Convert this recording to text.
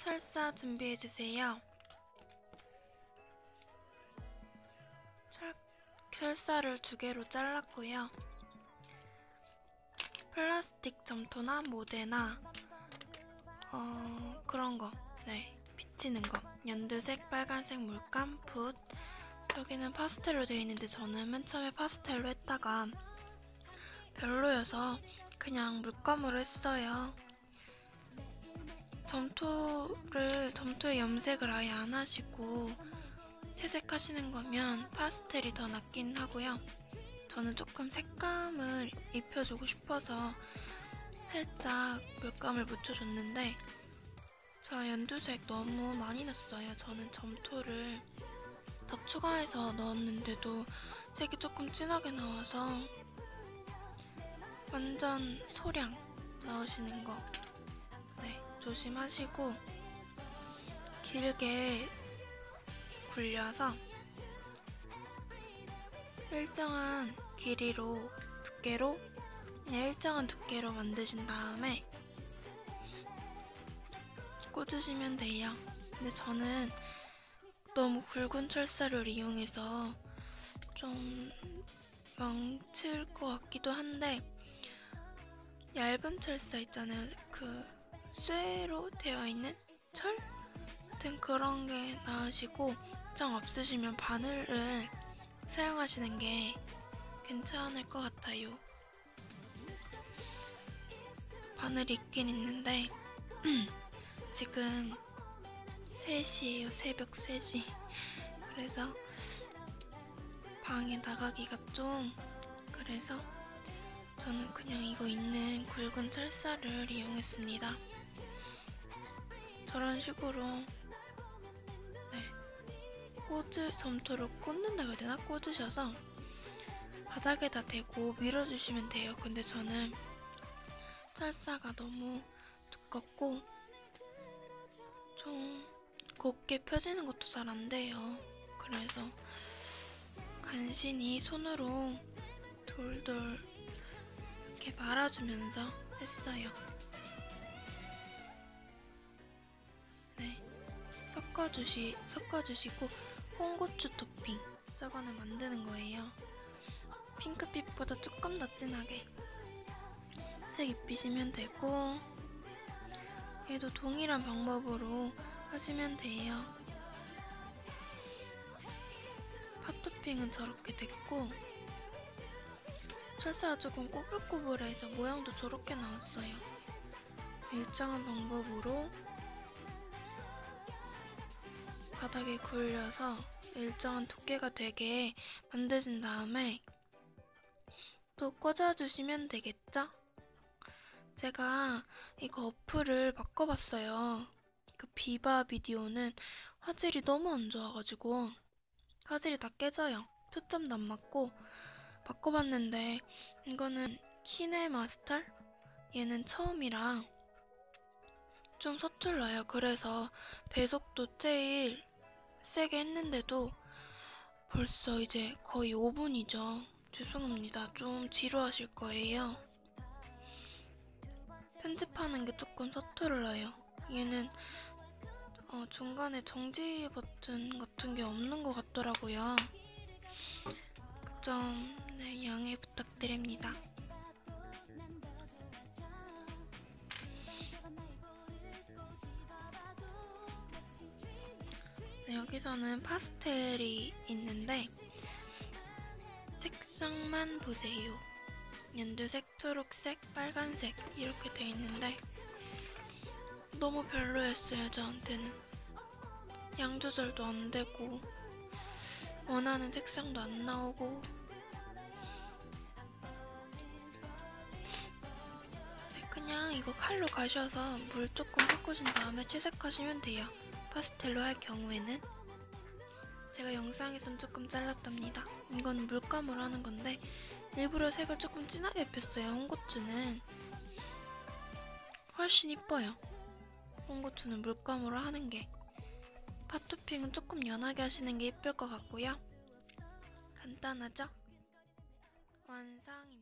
철사 준비해주세요. 철, 철사를 두 개로 잘랐고요. 플라스틱 점토나 모대나 어 그런 거, 네 비치는 거, 연두색, 빨간색 물감, 붓. 여기는 파스텔로 되어 있는데 저는 맨 처음에 파스텔로 했다가 별로여서 그냥 물감으로 했어요. 점토를 점토에 염색을 아예 안 하시고 채색하시는 거면 파스텔이 더 낫긴 하고요. 저는 조금 색감을 입혀주고 싶어서 살짝 물감을 묻혀줬는데 저 연두색 너무 많이 났어요. 저는 점토를 더 추가해서 넣었는데도 색이 조금 진하게 나와서 완전 소량 넣으시는 거 네, 조심하시고 길게 굴려서 일정한 길이로 두께로 그냥 일정한 두께로 만드신 다음에 꽂으시면 돼요. 근데 저는 너무 굵은 철사를 이용해서 좀 망칠 것 같기도 한데 얇은 철사 있잖아요. 그 쇠로 되어 있는 철 같은 그런 게 나으시고 정 없으시면 바늘을 사용하시는 게 괜찮을 것 같아요. 바늘이 있긴 있는데 지금 3시에요. 새벽 3시. 그래서 방에 나가기가 좀 그래서 저는 그냥 이거 있는 굵은 철사를 이용했습니다. 저런 식으로 네 꽂을 점토를 꽂는다고 해야 되나? 꽂으셔서 바닥에다 대고 밀어주시면 돼요. 근데 저는 철사가 너무 두껍고 좀 곱게 펴지는 것도 잘 안 돼요. 그래서 간신히 손으로 돌돌 이렇게 말아주면서 했어요. 네, 섞어주시, 섞어주시고 홍고추 토핑 저거는 만드는 거예요. 핑크빛보다 조금 더 진하게 색 입히시면 되고 얘도 동일한 방법으로 하시면 돼요. 팥토핑은 저렇게 됐고 철사가 조금 꼬불꼬불해서 모양도 저렇게 나왔어요. 일정한 방법으로 바닥에 굴려서 일정한 두께가 되게 만드신 다음에 또 꽂아주시면 되겠죠? 제가 이거 어플을 바꿔봤어요. 그 비바 비디오는 화질이 너무 안 좋아가지고 화질이 다 깨져요. 초점도 안 맞고 바꿔봤는데 이거는 키네마스터? 얘는 처음이라 좀 서툴러요. 그래서 배속도 제일 세게 했는데도 벌써 이제 거의 5분이죠. 죄송합니다. 좀 지루하실 거예요. 편집하는 게 조금 서툴러요. 얘는 어, 중간에 정지 버튼 같은 게 없는 것 같더라고요. 그 점 네, 양해 부탁드립니다. 네, 여기서는 파스텔이 있는데 색상만 보세요. 연두색, 초록색, 빨간색 이렇게 돼 있는데 너무 별로였어요 저한테는 양 조절도 안 되고 원하는 색상도 안 나오고 그냥 이거 칼로 가셔서 물 조금 섞어준 다음에 채색하시면 돼요. 파스텔로 할 경우에는. 제가 영상에선 조금 잘랐답니다. 이거는 물감으로 하는 건데 일부러 색을 조금 진하게 폈어요 홍고추는. 훨씬 이뻐요. 홍고추는 물감으로 하는 게. 팥토핑은 조금 연하게 하시는 게 이쁠 것 같고요. 간단하죠? 완성입니다